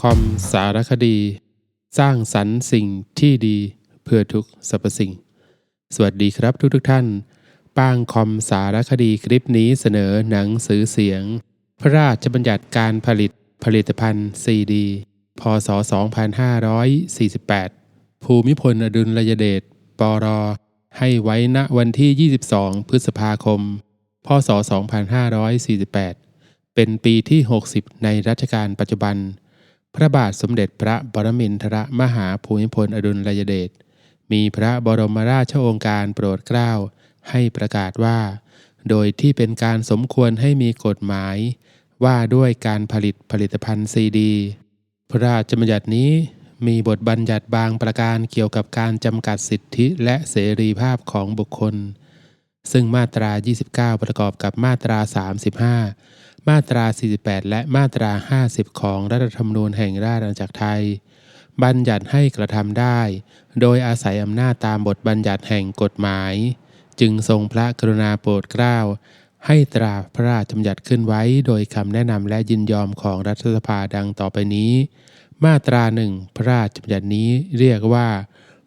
คอมสารคดี สร้างสรรค์สิ่งที่ดีเพื่อทุกสรรพสิ่ง สวัสดีครับทุกทุกท่าน ป้างคอมสารคดีคลิปนี้เสนอหนังสือเสียง พระราชบัญญัติการผลิตผลิตภัณฑ์ซีดี พศ 2548 ภูมิพลอดุลยเดชปรให้ไว้ณวันที่ 22 พฤษภาคม พศ 2548 เป็นปีที่ 60 ในรัชกาลปัจจุบัน พระบาทสมเด็จพระปรมินทรมหาภูมิพลอดุลยเดชมีพระบรมราชโองการโปรดเกล้าให้ประกาศว่า โดยที่เป็นการสมควรให้มีกฎหมาย ว่าด้วยการผลิตผลิตภัณฑ์ซีดี พระราชบัญญัตินี้มีบทบัญญัติบางประการเกี่ยวกับการจำกัดสิทธิและเสรีภาพของบุคคล ซึ่งมาตรา 29 ประกอบกับมาตรา 35 มาตรา 48 และมาตรา 50 ของรัฐธรรมนูญแห่งราชอาณาจักรไทย บัญญัติให้กระทำได้ โดยอาศัยอำนาจตามบทบัญญัติแห่งกฎหมาย จึงทรงพระกรุณาโปรดเกล้า ให้ตราพระราชบัญญัติขึ้นไว้ โดยคำแนะนำและยินยอมของรัฐสภาดังต่อไปนี้ มาตราหนึ่งพระราชบัญญัตินี้เรียกว่า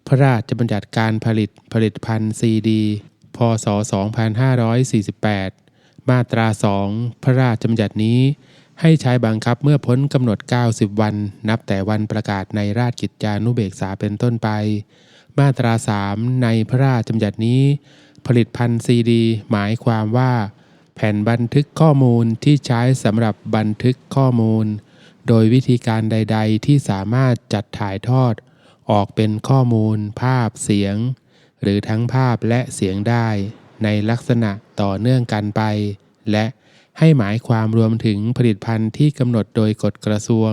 พระราชบัญญัติการผลิตผลิตภัณฑ์ซีดี พศ 2548 มาตรา2พระราชบัญญัตินี้ ให้ใช้บังคับเมื่อพ้นกำหนด 90 วัน นับแต่วันประกาศในราชกิจจานุเบกษาเป็นต้นไป มาตรา3ในพระราชบัญญัตินี้ ผลิตภัณฑ์ซีดี หมายความว่า แผ่นบันทึกข้อมูลที่ใช้สำหรับบันทึกข้อมูล โดยวิธีการใด ๆ ที่สามารถจัดถ่ายทอด ออกเป็นข้อมูล ภาพเสียง หรือทั้งภาพและเสียงได้ ในลักษณะต่อเนื่องกันไป และให้หมายความรวมถึงผลิตภัณฑ์ที่กำหนดโดยกฎกระทรวง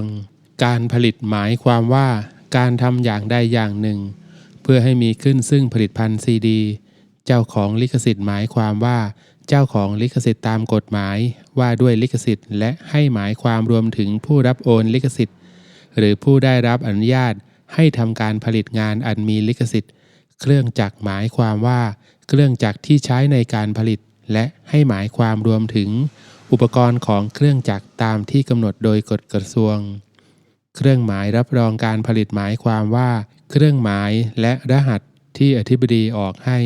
การผลิตหมายความว่าการทำอย่างใดอย่างหนึ่ง เพื่อให้มีขึ้นซึ่งผลิตภัณฑ์ซีดี เจ้าของลิขสิทธิ์หมายความว่า เจ้าของลิขสิทธิ์ตามกฎหมายว่าด้วยลิขสิทธิ์ และให้หมายความรวมถึงผู้รับโอนลิขสิทธิ์ หรือผู้ได้รับอนุญาตให้ทำการผลิตงานอันมีลิขสิทธิ์ เครื่องจักรหมายความว่า เครื่องจักรที่ใช้ในการผลิต และให้หมายความรวมถึง อุปกรณ์ของเครื่องจักรตามที่กำหนดโดยกฎกระทรวง เครื่องหมายรับรองการผลิตหมายความว่า เครื่องหมายและรหัสที่อธิบดีออกให้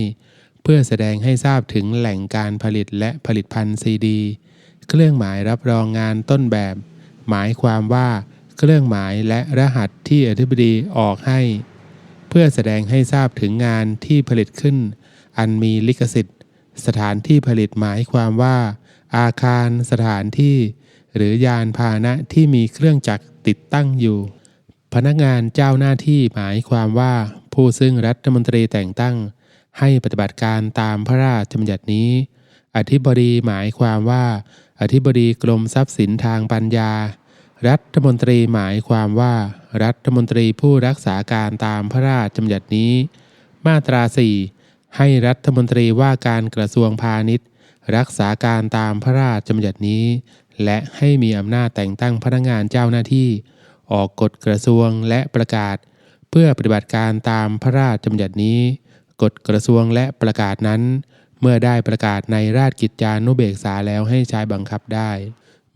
เพื่อแสดงให้ทราบถึงแหล่งการผลิตและผลิตภัณฑ์ซีดี เครื่องหมายรับรองงานต้นแบบ หมายความว่า เครื่องหมายและรหัสที่อธิบดีออกให้ พื่อแสดงให้ทราบถึงงานที่ผลิตขึ้น อันมีลิขสิทธิ์ สถานที่ผลิตหมายความว่า อาคารสถานที่ หรือยานพาหนะที่มีเครื่องจักรติดตั้งอยู่ พนักงานเจ้าหน้าที่หมายความว่า ผู้ซึ่งรัฐมนตรีแต่งตั้ง ให้ปฏิบัติการตามพระราชบัญญัตินี้ อธิบดีหมายความว่า อธิบดีกรมทรัพย์สินทางปัญญา รัฐมนตรีหมายความว่า รัฐมนตรีผู้รักษาการตามพระราชบัญญัตินี้ มาตรา4ให้รัฐมนตรีว่าการกระทรวงพาณิชย์ รักษาการตามพระราชบัญญัตินี้ และให้มีอำนาจแต่งตั้งพนักงานเจ้าหน้าที่ ออกกฎกระทรวงและประกาศ เพื่อปฏิบัติการตามพระราชบัญญัตินี้ กฎกระทรวงและประกาศนั้น เมื่อได้ประกาศในราชกิจจานุเบกษาแล้วให้ใช้บังคับได้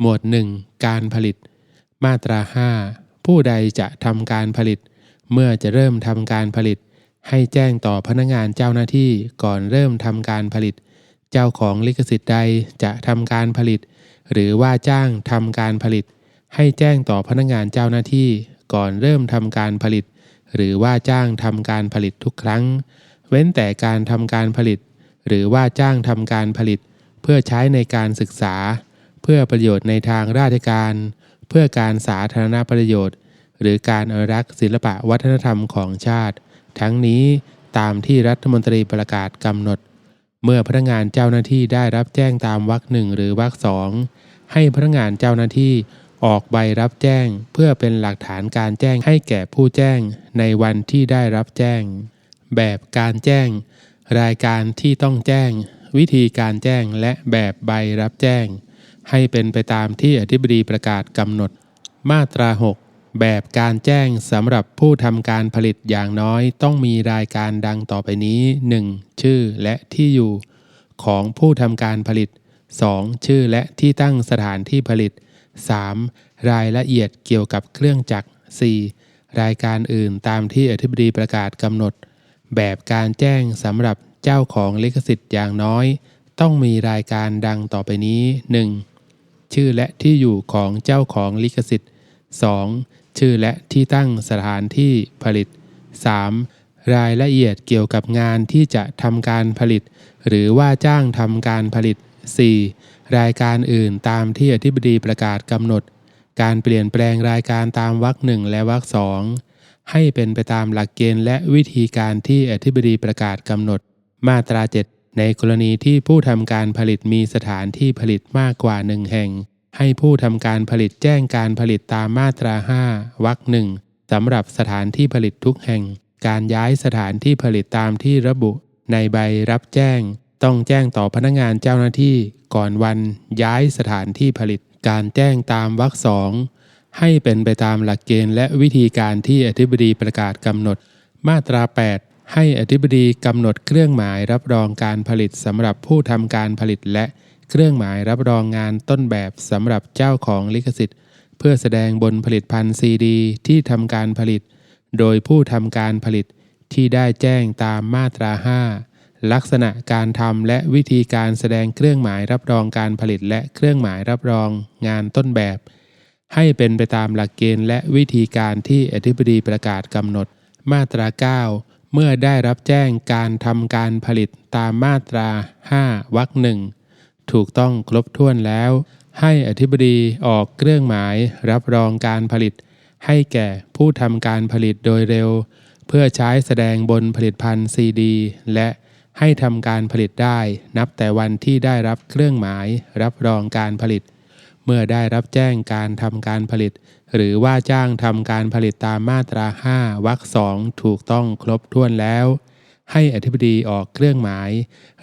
หมวด 1 การผลิต มาตรา 5 ผู้ใดจะทำการผลิต เมื่อจะเริ่มทำการผลิต ให้แจ้งต่อพนักงานเจ้าหน้าที่ก่อนเริ่มทำการผลิต เจ้าของลิขสิทธิ์ใดจะทำการผลิต หรือว่าจ้างทำการผลิต ให้แจ้งต่อพนักงานเจ้าหน้าที่ก่อนเริ่มทำการผลิต หรือว่าจ้างทำการผลิตทุกครั้ง เว้นแต่การทำการผลิต หรือว่าจ้างทำการผลิต เพื่อใช้ในการศึกษา เพื่อประโยชน์ในทางราชการ เพื่อการสาธารณประโยชน์ หรือการอนุรักษ์ศิลปะวัฒนธรรมของชาติ ทั้งนี้ตามที่รัฐมนตรีประกาศกำหนด เมื่อพนักงานเจ้าหน้าที่ได้รับแจ้งตามวรรคหนึ่งหรือวรรคสองให้พนักงานเจ้าหน้าที่ออกใบรับแจ้ง เพื่อเป็นหลักฐานการแจ้งให้แก่ผู้แจ้งในวันที่ได้รับแจ้ง แบบการแจ้ง รายการที่ต้องแจ้ง วิธีการแจ้งและแบบใบรับแจ้ง ให้เป็นไปตามที่อธิบดีประกาศกำหนด มาตรา 6 แบบการแจ้งสำหรับผู้ทำการผลิตอย่างน้อยต้องมีรายการดังต่อไปนี้ 1. ชื่อและที่อยู่ ของผู้ทำการผลิต 2. ชื่อและที่ตั้งสถานที่ผลิต 3. รายละเอียดเกี่ยวกับเครื่องจักร 4. รายการอื่นตามที่อธิบดีประกาศกำหนด แบบการแจ้งสำหรับเจ้าของลิขสิทธิ์อย่างน้อย ต้องมีรายการดังต่อไปนี้ 1. ชื่อและที่อยู่ของเจ้าของลิขสิทธิ์ 2. ชื่อและที่ตั้งสถานที่ผลิต 3. รายละเอียดเกี่ยวกับงานที่จะทำการผลิต หรือว่าจ้างทำการผลิต 4. รายการอื่นตามที่อธิบดีประกาศกำหนด การเปลี่ยนแปลงรายการตามวรรคหนึ่งและวรรคสองให้เป็นไปตามหลักเกณฑ์และวิธีการที่อธิบดีประกาศกำหนด มาตรา 7 ในกรณีที่ผู้ทำการผลิตมีสถานที่ผลิตมากกว่าหนึ่งแห่ง ให้ผู้ทำการผลิตแจ้งการผลิตตามมาตรา 5วรรคหนึ่งสำหรับสถานที่ผลิตทุกแห่ง การย้ายสถานที่ผลิตตามที่ระบุ ในใบรับแจ้ง ต้องแจ้งต่อพนักงานเจ้าหน้าที่ ก่อนวันย้ายสถานที่ผลิต การแจ้งตามวรรคสองให้เป็นไปตามหลักเกณฑ์และวิธีการที่อธิบดีประกาศกำหนด มาตรา 8 ให้อธิบดีกำหนดเครื่องหมายรับรองการผลิตสำหรับผู้ทำการผลิตและเครื่องหมายรับรองงานต้นแบบสำหรับเจ้าของลิขสิทธิ์ เพื่อแสดงบนผลิตภัณฑ์ซีดีที่ทำการผลิต โดยผู้ทำการผลิตที่ได้แจ้งตามมาตรา 5 ลักษณะการทำและวิธีการแสดงเครื่องหมายรับรองการผลิต และเครื่องหมายรับรองงานต้นแบบ ให้เป็นไปตามหลักเกณฑ์และวิธีการที่อธิบดีประกาศกำหนด มาตรา 9 เมื่อได้รับแจ้งการทำการผลิตตามมาตรา 5วรรคหนึ่งถูกต้องครบถ้วนแล้ว ให้อธิบดีออกเครื่องหมายรับรองการผลิต ให้แก่ผู้ทำการผลิตโดยเร็ว เพื่อใช้แสดงบนผลิตภัณฑ์ซีดี และให้ทำการผลิตได้นับแต่วันที่ได้รับเครื่องหมายรับรองการผลิต เมื่อได้รับแจ้งการทำการผลิต หรือว่าจ้างทำการผลิตตามมาตรา 5วรรคสองถูกต้องครบถ้วนแล้ว ให้อธิบดีออกเครื่องหมาย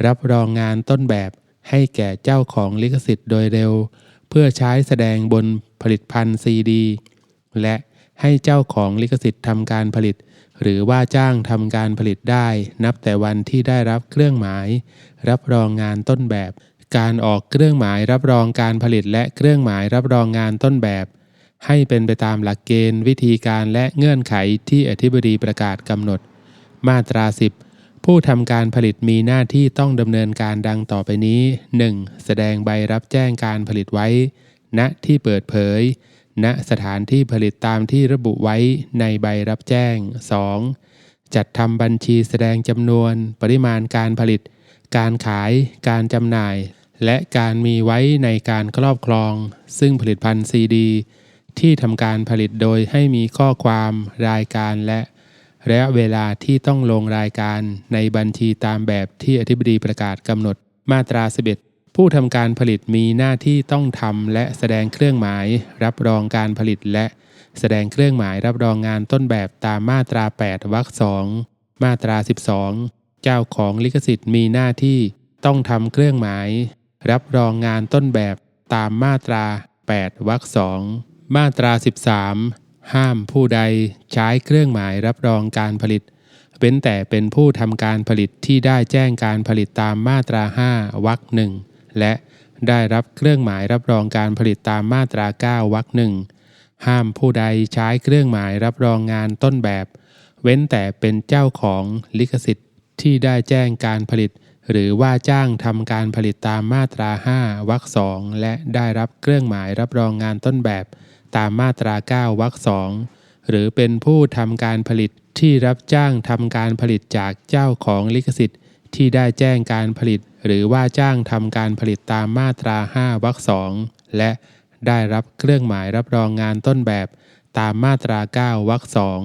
รับรองงานต้นแบบให้แก่เจ้าของลิขสิทธิ์โดยเร็ว เพื่อใช้แสดงบนผลิตภัณฑ์ซีดี และให้เจ้าของลิขสิทธิ์ทำการผลิต หรือว่าจ้างทำการผลิตได้ นับแต่วันที่ได้รับเครื่องหมาย รับรองงานต้นแบบ การออกเครื่องหมายรับรองการผลิตและเครื่องหมายรับรองงานต้นแบบ ให้เป็นไปตามหลักเกณฑ์ วิธีการและเงื่อนไขที่อธิบดีประกาศกำหนด มาตรา 10 ผู้ทำการผลิตมีหน้าที่ต้องดำเนินการดังต่อไปนี้ 1. แสดงใบรับแจ้งการผลิตไว้ ณที่เปิดเผย ณสถานที่ผลิตตามที่ระบุไว้ในใบรับแจ้ง 2. จัดทำบัญชีแสดงจำนวน ปริมาณการผลิต การขาย การจำหน่าย และการมีไว้ในการครอบครอง ซึ่งผลิตภัณฑ์ซีดี ที่ทำการผลิตโดยให้มีข้อความรายการและระยะเวลาที่ต้องลงรายการในบัญชีตามแบบที่อธิบดีประกาศกำหนดมาตรา 11 ผู้ทำการผลิตมีหน้าที่ต้องทำและแสดงเครื่องหมาย รับรองการผลิตและแสดงเครื่องหมายรับรองงานต้นแบบตามมาตรา 8 วรรคสองมาตรา 12 เจ้าของลิขสิทธิ์มีหน้าที่ต้องทำเครื่องหมาย รับรองงานต้นแบบตามมาตรา 8 วรรคสอง มาตรา 13 ห้ามผู้ใดใช้เครื่องหมายรับรองการผลิตเว้นแต่เป็นผู้ทำการผลิตที่ได้แจ้งการผลิตตามมาตรา 5วรรคหนึ่งและได้รับเครื่องหมายรับรองการผลิตตามมาตรา 9วรรคหนึ่งห้ามผู้ใดใช้เครื่องหมายรับรองงานต้นแบบ เว้นแต่เป็นเจ้าของลิขสิทธิ์ที่ได้แจ้งการผลิต หรือว่าจ้างทำการผลิตตามมาตรา 5วรรคสองและได้รับเครื่องหมายรับรองงานต้นแบบ ตามมาตรา9วรรคสองหรือเป็นผู้ทำการผลิตที่รับจ้างทำการผลิตจากเจ้าของลิขสิทธิ์ ที่ได้แจ้งการผลิต หรือว่าจ้างทำการผลิตตามมาตรา5วรรคสองและได้รับเครื่องหมายรับรองงานต้นแบบตามมาตรา9วรรคสอง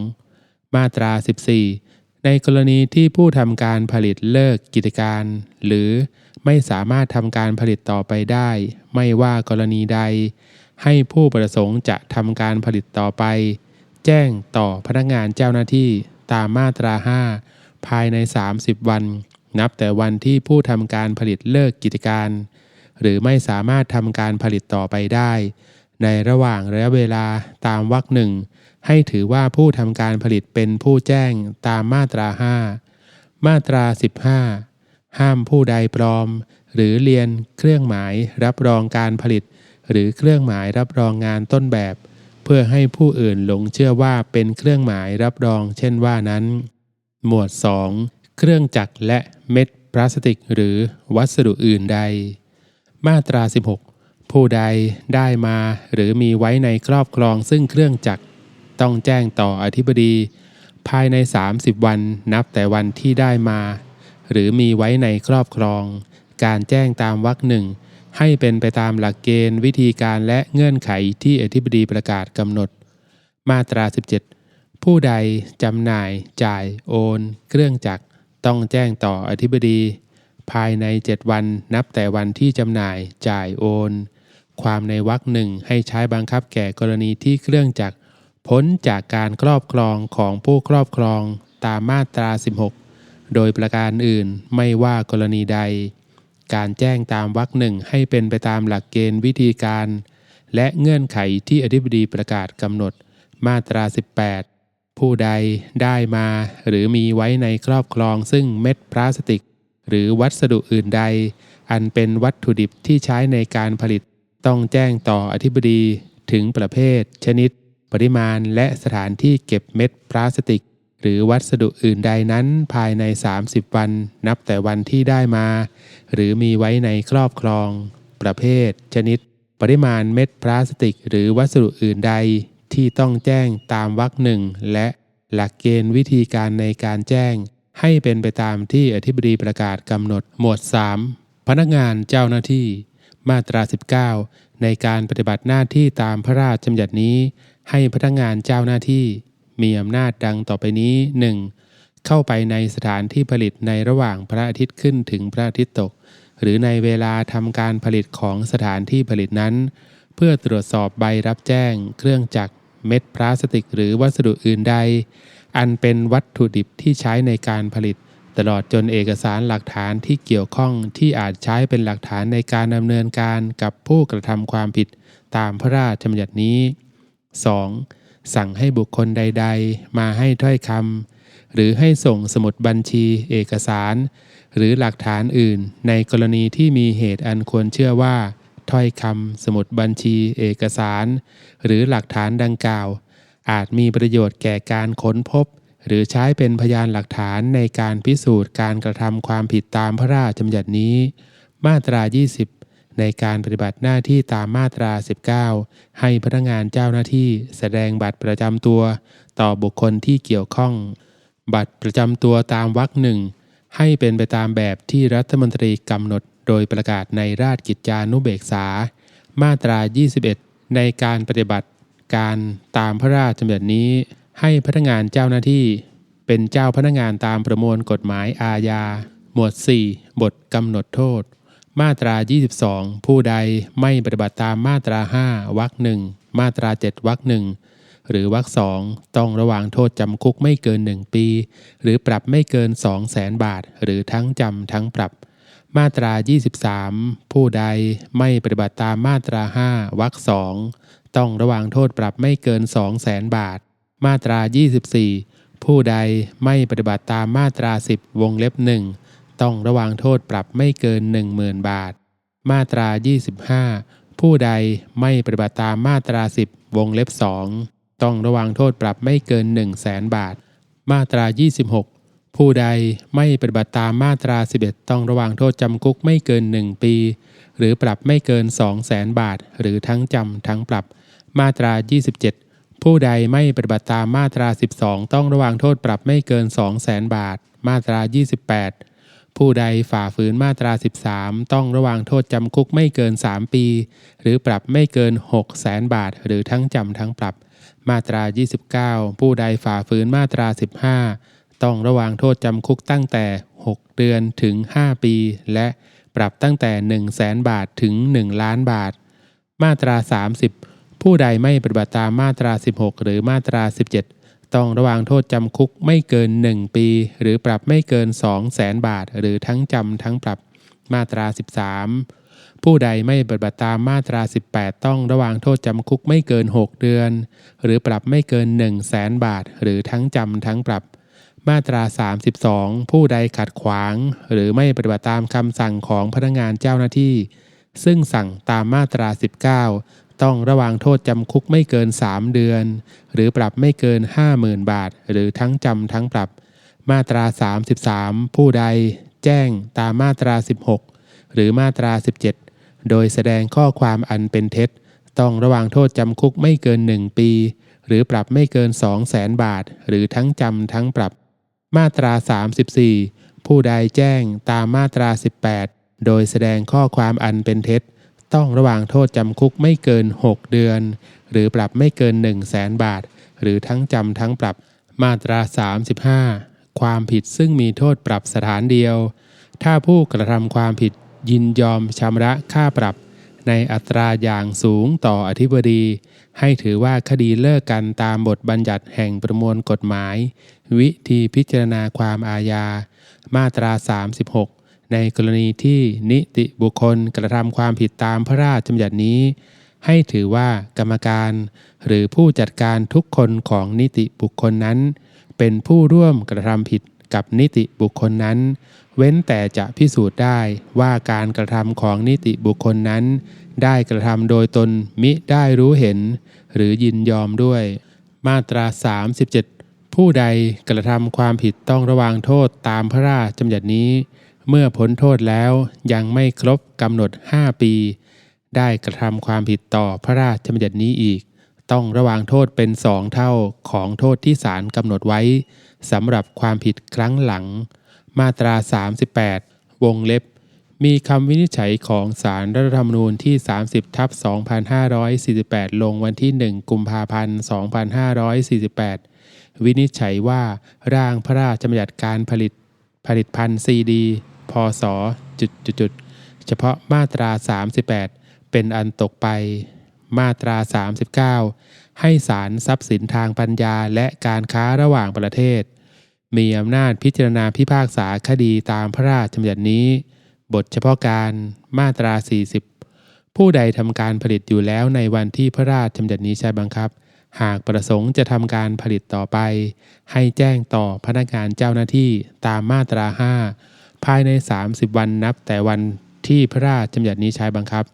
มาตรา 14 ในกรณีที่ผู้ทำการผลิตเลิกกิจการ หรือไม่สามารถทำการผลิตต่อไปได้ ไม่ว่ากรณีใด ให้ผู้ประสงค์จะทำการผลิตต่อไป แจ้งต่อพนักงานเจ้าหน้าที่ตามมาตรา 5 ภายใน 30 วัน นับแต่วันที่ผู้ทำการผลิตเลิกกิจการ หรือไม่สามารถทำการผลิตต่อไปได้ ในระหว่างระยะเวลาตามวรรคหนึ่งให้ถือว่าผู้ทำการผลิตเป็นผู้แจ้งตามมาตรา 5 มาตรา 15 ห้ามผู้ใดปลอม หรือเรียนเครื่องหมายรับรองการผลิต หรือเครื่องหมายรับรองงานต้นแบบ เพื่อให้ผู้อื่นหลงเชื่อว่าเป็นเครื่องหมายรับรอง เช่นว่านั้น หมวด 2 เครื่องจักรและเม็ดพลาสติก หรือวัสดุอื่นใด มาตรา 16 ผู้ใดได้มาหรือมีไว้ในครอบครองซึ่งเครื่องจักร ต้องแจ้งต่ออธิบดี ภายใน 30 วันนับแต่วันที่ได้มา หรือมีไว้ในครอบครอง การแจ้งตามวรรคหนึ่ง ให้เป็นไปตามหลักเกณฑ์ วิธีการและเงื่อนไขที่อธิบดีประกาศกำหนด มาตรา 17 ผู้ใดจำหน่าย จ่าย โอน เครื่องจักรต้องแจ้งต่ออธิบดี ภายใน 7 วันนับแต่วันที่จำหน่าย จ่ายโอน ความในวรรคหนึ่งให้ใช้บังคับแก่กรณีที่เครื่องจักรพ้นจากการครอบครองของผู้ครอบครองตามมาตรา 16 โดยประการอื่นไม่ว่ากรณีใด การแจ้งตามวรรคหนึ่งให้เป็นไปตามหลักเกณฑ์วิธีการ และเงื่อนไขที่อธิบดีประกาศกำหนด มาตรา 18 ผู้ใดได้มาหรือมีไว้ในครอบครองซึ่งเม็ดพลาสติก หรือวัสดุอื่นใด อันเป็นวัตถุดิบที่ใช้ในการผลิต ต้องแจ้งต่ออธิบดีถึงประเภท ชนิด ปริมาณและสถานที่เก็บเม็ดพลาสติก หรือวัสดุอื่นใดนั้นภายใน 30 วัน นับแต่วันที่ได้มา หรือมีไว้ในครอบครอง ประเภท ชนิด ปริมาณเม็ดพลาสติก หรือวัสดุอื่นใดที่ต้องแจ้งตามวรรคหนึ่งและหลักเกณฑ์วิธีการในการแจ้ง ให้เป็นไปตามที่อธิบดีประกาศกำหนดหมวด 3 พนักงานเจ้าหน้าที่ มาตรา 19 ในการปฏิบัติหน้าที่ตามพระราชบัญญัตินี้ ให้พนักงานเจ้าหน้าที่ มีอำนาจดังต่อไปนี้ 1. เข้าไปในสถานที่ผลิตในระหว่างพระอาทิตย์ขึ้นถึงพระอาทิตย์ตก หรือในเวลาทำการผลิตของสถานที่ผลิตนั้น เพื่อตรวจสอบใบรับแจ้ง เครื่องจักรเม็ดพลาสติกหรือวัสดุอื่นใด อันเป็นวัตถุดิบที่ใช้ในการผลิต ตลอดจนเอกสารหลักฐานที่เกี่ยวข้องที่อาจใช้เป็นหลักฐานในการดำเนินการกับผู้กระทำความผิดตามพระราชบัญญัตินี้ 2. สั่งให้บุคคลใด ๆ มาให้ถ้อยคำหรือให้ส่งสมุดบัญชีเอกสาร หรือหลักฐานอื่น ในกรณีที่มีเหตุอันควรเชื่อว่า ถ้อยคำสมุดบัญชีเอกสาร หรือหลักฐานดังกล่าว อาจมีประโยชน์แก่การค้นพบ หรือใช้เป็นพยานหลักฐานในการพิสูจน์การกระทำความผิดตามพระราชบัญญัตินี้ มาตรา 20 ในการปฏิบัติหน้าที่ตามมาตรา 19 ให้พนักงานเจ้าหน้าที่แสดงบัตรประจำตัว ต่อบุคคลที่เกี่ยวข้อง บัตรประจำตัวตามวรรคหนึ่งให้เป็นไปตามแบบที่รัฐมนตรีกำหนด โดยประกาศในราชกิจจานุเบกษา มาตรา 21 ในการปฏิบัติการตามพระราชบัญญัตินี้ ให้พนักงานเจ้าหน้าที่ เป็นเจ้าพนักงานตามประมวลกฎหมายอาญา หมวด 4 บทกำหนดโทษ มาตรา 22 ผู้ใดไม่ปฏิบัติตามมาตรา 5วรรคหนึ่งมาตรา 7วรรคหนึ่งหรือวรรคสองต้องระวางโทษจำคุกไม่เกิน 1 ปี หรือปรับไม่เกิน 2 0 0แสนบาท หรือทั้งจำทั้งปรับ มาตรา 23 ผู้ใดไม่ปฏิบัติตามมาตรา 5วรรคสองต้องระวางโทษปรับไม่เกิน 2 0 0แสนบาท มาตรา 24 ผู้ใดไม่ปฏิบัติตามมาตรา 10 วงเล็บหนึ่ง ต้องระวางโทษปรับไม่เกิน 10,000 บาท มาตรา 25 ผู้ใดไม่ปฏิบัติตามมาตรา 10 วงเล็บ 2 ต้องระวางโทษปรับไม่เกิน 1 0 0 0 0แสนบาท มาตรา 26 ผู้ใดไม่ปฏิบัติตามมาตรา 11 ต้องระวางโทษจำคุกไม่เกิน 1 ปี หรือปรับไม่เกิน 2 0 0แสนบาท หรือทั้งจำทั้งปรับ มาตรา 27 ผู้ใดไม่ปฏิบัติตามมาตรา 12 ต้องระวางโทษปรับไม่เกิน 2 0 0แสนบาท มาตรา 28 ผู้ใดฝ่าฝืนมาตรา 13 ต้องระวางโทษจำคุกไม่เกิน 3 ปี หรือปรับไม่เกิน 6 0แสนบาท หรือทั้งจำทั้งปรับ มาตรา 29 ผู้ใดฝ่าฝืนมาตรา 15 ต้องระวางโทษจำคุกตั้งแต่ 6 เดือนถึง 5 ปี และปรับตั้งแต่ 1 0 0 0 0แสนบาทถึง 1 ล้านบาท มาตรา 30 ผู้ใดไม่ปฏิบัติตามมาตรา 16 หรือมาตรา 17 ต้องระวางโทษจำคุกไม่เกิน 1 ปี หรือปรับไม่เกิน 2 0 0แสนบาท หรือทั้งจำทั้งปรับมาตรา 13 ผู้ใดไม่ปฏิบัติตามมาตรา 18 ต้องระวางโทษจำคุกไม่เกิน 6 เดือน หรือปรับไม่เกิน 1 0 0 0 0แสนบาท หรือทั้งจำทั้งปรับมาตรา 32 ผู้ใดขัดขวาง หรือไม่ปฏิบัติตามคำสั่งของพนักงานเจ้าหน้าที่ ซึ่งสั่งตามมาตรา 19 ต้องระวางโทษจำคุกไม่เกิน 3 เดือน หรือปรับไม่เกิน 50,000 บาท หรือทั้งจำทั้งปรับ มาตรา 33 ผู้ใด แจ้งตามมาตรา 16 หรือมาตรา 17 โดยแสดงข้อความอันเป็นเท็จ ต้องระวางโทษจำคุกไม่เกิน 1 ปี หรือปรับไม่เกิน 2 0 0แสนบาท หรือทั้งจำทั้งปรับ มาตรา 34 ผู้ใดแจ้งตามมาตรา 18 โดยแสดงข้อความอันเป็นเท็จ ต้องระวางโทษจำคุกไม่เกิน 6 เดือน หรือปรับไม่เกิน 1 0 0 0 0แสนบาท หรือทั้งจำทั้งปรับมาตรา 35 ความผิดซึ่งมีโทษปรับสถานเดียว ถ้าผู้กระทำความผิดยินยอมชำระค่าปรับ ในอัตราอย่างสูงต่ออธิบดี ให้ถือว่าคดีเลิกกันตามบทบัญญัติแห่งประมวลกฎหมาย วิธีพิจารณาความอาญา มาตรา 36 ในกรณีที่นิติบุคคลกระทำความผิดตามพระราชบัญญัตินี้ ให้ถือว่ากรรมการ หรือผู้จัดการทุกคนของนิติบุคคลนั้น เป็นผู้ร่วมกระทำผิดกับนิติบุคคลนั้น เว้นแต่จะพิสูจน์ได้ว่าการกระทำของนิติบุคคลนั้น ได้กระทำโดยตนมิได้รู้เห็น หรือยินยอมด้วย มาตรา 37 ผู้ใดกระทำความผิดต้องระวางโทษตามพระราชบัญญัตินี้ เมื่อพ้นโทษแล้วยังไม่ครบกำหนด 5 ปี ได้กระทำความผิดต่อพระราชบัญญัตินี้อีก ต้องระวางโทษเป็นสองเท่าของโทษที่ศาลกำหนดไว้สำหรับความผิดครั้งหลัง มาตรา 38 วงเล็บ มีคำวินิจฉัยของศาลรัฐธรรมนูญที่ 30ทับ2548 ลงวันที่ 1 กุมภาพันธ์ 2548 วินิจฉัยว่าร่างพระราชบัญญัติการผลิต ผลิตภัณฑ์ซีดี พศจุดจุดจุดเฉพาะมาตรา 38 เป็นอันตกไป มาตรา 39 ให้ศาลทรัพย์สินทางปัญญาและการค้าระหว่างประเทศ มีอำนาจพิจารณาพิพากษาคดีตามพระราชบัญญัตินี้ บทเฉพาะการมาตรา 40 ผู้ใดทำการผลิตอยู่แล้วในวันที่พระราชบัญญัตินี้ใช้บังคับ หากประสงค์จะทำการผลิตต่อไป ให้แจ้งต่อพนักงานเจ้าหน้าที่ตามมาตรา 5 ภายใน 30 วันนับแต่วันที่พระราชบัญญัตินี้ใช้บังคับ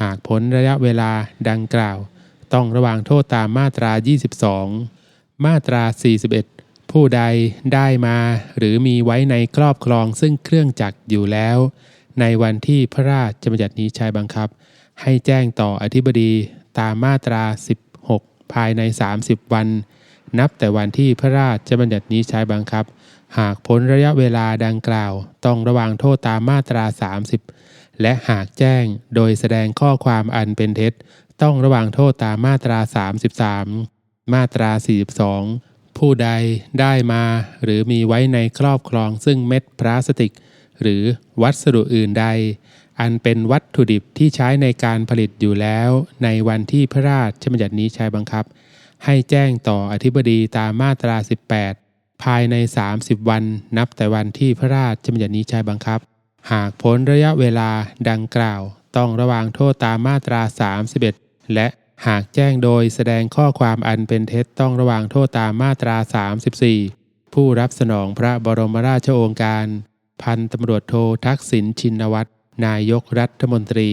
หากพ้นระยะเวลาดังกล่าว ต้องระวางโทษตามมาตรา 22 มาตรา 41 ผู้ใดได้มาหรือมีไว้ในครอบครองซึ่งเครื่องจักรอยู่แล้ว ในวันที่พระราชบัญญัตินี้ใช้บังคับ ให้แจ้งต่ออธิบดีตามมาตรา16 ภายใน 30 วัน นับแต่วันที่พระราชบัญญัตินี้ใช้บังคับ หากพ้นระยะเวลาดังกล่าว ต้องระวางโทษตามมาตรา 30 และหากแจ้งโดยแสดงข้อความอันเป็นเท็จ ต้องระวางโทษตามมาตรา 33 มาตรา 42 ผู้ใดได้มาหรือมีไว้ในครอบครองซึ่งเม็ดพลาสติก หรือวัสดุอื่นใด อันเป็นวัตถุดิบที่ใช้ในการผลิตอยู่แล้ว ในวันที่พระราชบัญญัตินี้ใช้บังคับ ให้แจ้งต่ออธิบดีตามมาตรา 18 ภายใน 30 วันนับแต่วันที่พระราชบัญญัตินี้ใช้บังคับ หากพ้นระยะเวลาดังกล่าว ต้องระวางโทษตามมาตรา 31 และหากแจ้งโดยแสดงข้อความอันเป็นเท็จต้องระวางโทษตามมาตรา 34 ผู้รับสนองพระบรมราชโองการ พันตำรวจโททักษิณชินวัตร นายกรัฐมนตรี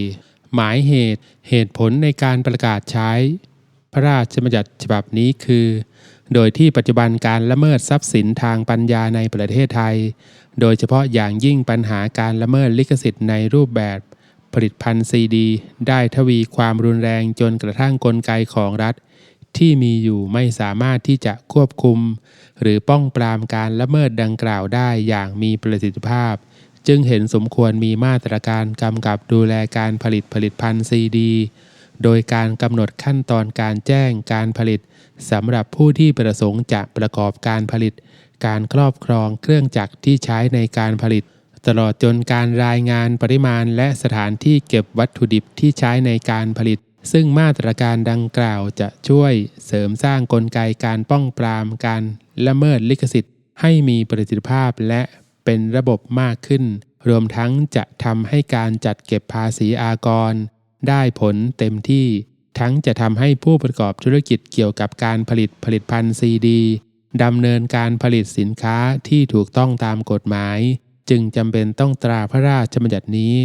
หมายเหตุเหตุผลในการประกาศใช้ พระราชบัญญัติฉบับนี้คือ โดยที่ปัจจุบันการละเมิดทรัพย์สินทางปัญญาในประเทศไทย โดยเฉพาะอย่างยิ่งปัญหาการละเมิดลิขสิทธิ์ในรูปแบบผลิตภัณฑ์ซีดี ได้ทวีความรุนแรงจนกระทั่งกลไกของรัฐ ที่มีอยู่ไม่สามารถที่จะควบคุม หรือป้องปรามการละเมิดดังกล่าวได้อย่างมีประสิทธิภาพ จึงเห็นสมควรมีมาตรการกำกับดูแลการผลิตผลิตภัณฑ์ซีดี โดยการกำหนดขั้นตอนการแจ้งการผลิตสำหรับผู้ที่ประสงค์จะประกอบการผลิต การครอบครองเครื่องจักรที่ใช้ในการผลิต ตลอดจนการรายงานปริมาณและสถานที่เก็บวัตถุดิบที่ใช้ในการผลิต ซึ่งมาตรการดังกล่าวจะช่วยเสริมสร้างกลไกการป้องปรามการละเมิดลิขสิทธิ์ ให้มีประสิทธิภาพและ เป็นระบบมากขึ้น รวมทั้งจะทำให้การจัดเก็บภาษีอากร ได้ผลเต็มที่ ทั้งจะทำให้ผู้ประกอบธุรกิจเกี่ยวกับการผลิตผลิตภัณฑ์ซีดีดำเนินการผลิตสินค้าที่ถูกต้องตามกฎหมาย จึงจำเป็นต้องตราพระราชบัญญัตินี้